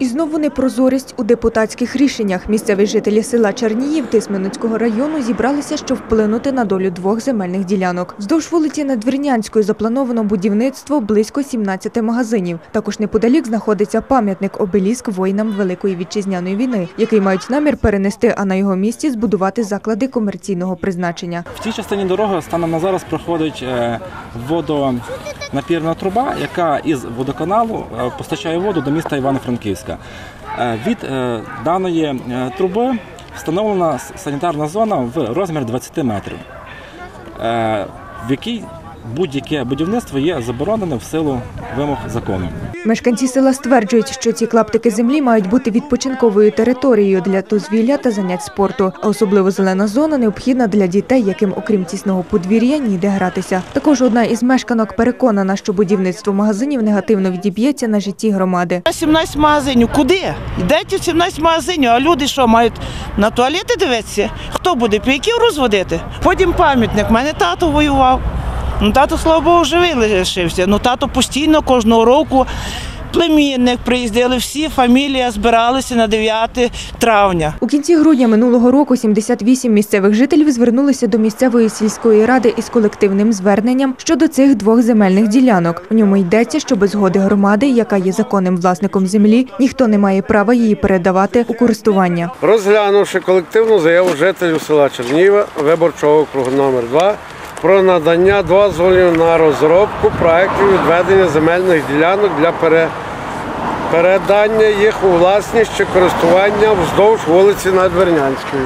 І знову непрозорість у депутатських рішеннях. Місцеві жителі села Черніїв Тисменницького району зібралися, щоб вплинути на долю двох земельних ділянок. Вздовж вулиці Надвірнянської заплановано будівництво близько 17 магазинів. Також неподалік знаходиться пам'ятник обеліск воїнам Великої вітчизняної війни, який мають намір перенести, а на його місці збудувати заклади комерційного призначення. В цій частині дороги станом на зараз проходить е, водонапірна труба, яка із водоканалу е, постачає воду до міста Івано-Франківська. Е, Від е, даної е, труби встановлена санітарна зона в розмір 20 метрів, в якій будь-яке будівництво є заборонене в силу вимог закону. Мешканці села стверджують, що ці клаптики землі мають бути відпочинковою територією для дозвілля та занять спорту. А особливо зелена зона необхідна для дітей, яким, окрім тісного подвір'я, ніде гратися. Також одна із мешканок переконана, що будівництво магазинів негативно відіб'ється на житті громади. 17 магазинів. Куди? Йдете в 17 магазинів, а люди що, мають на туалети дивитися? Хто буде пійків розводити? Потім пам'ятник. Мене тато воював. Ну, тато, слава Богу, живий лишився. Ну, тато постійно кожного року. Племінник приїздили, всі фамілія збиралися на 9 травня. У кінці грудня минулого року 78 місцевих жителів звернулися до місцевої сільської ради із колективним зверненням щодо цих двох земельних ділянок. У ньому йдеться, що без згоди громади, яка є законним власником землі, ніхто не має права її передавати у користування. Розглянувши колективну заяву жителів села Черніва виборчого округу номер 2 про надання дозволів на розробку проєктів відведення земельних ділянок для передання їх у власність чи користування вздовж вулиці Надвірнянської.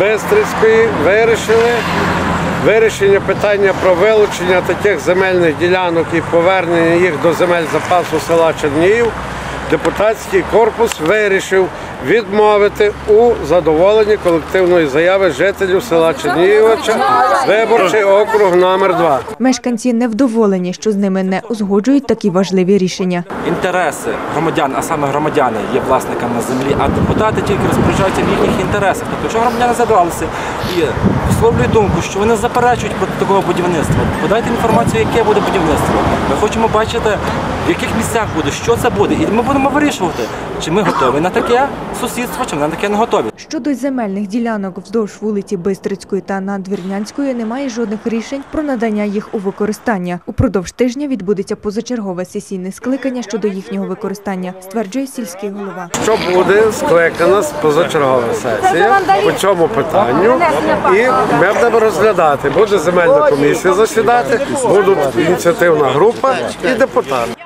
Бистрицької вирішили вирішення питання про вилучення таких земельних ділянок і повернення їх до земель запасу села Чернігів. Депутатський корпус вирішив відмовити у задоволенні колективної заяви жителів села Чернігівича, виборчий округ номер 2 Мешканці невдоволені, що з ними не узгоджують такі важливі рішення. Інтереси громадян, а саме громадяни, є власниками землі, а депутати тільки розпоряджаються в їхніх інтересах. Тобто, якщо громадяни забралися і висловлюють думку, що вони заперечують проти такого будівництва, подайте інформацію, яке буде будівництво. Ми хочемо бачити, в яких місцях буде, що це буде, і ми будемо вирішувати, чи ми готові на таке сусідство, чи ми на таке не готові. Щодо земельних ділянок вздовж вулиці Бистрицької та Надвірнянської немає жодних рішень про надання їх у використання. Упродовж тижня відбудеться позачергове сесійне скликання щодо їхнього використання, стверджує сільський голова. Що буде скликана позачергова сесія по цьому питанню, і ми будемо розглядати. Буде земельна комісія засідати, будуть ініціативна група і депутати.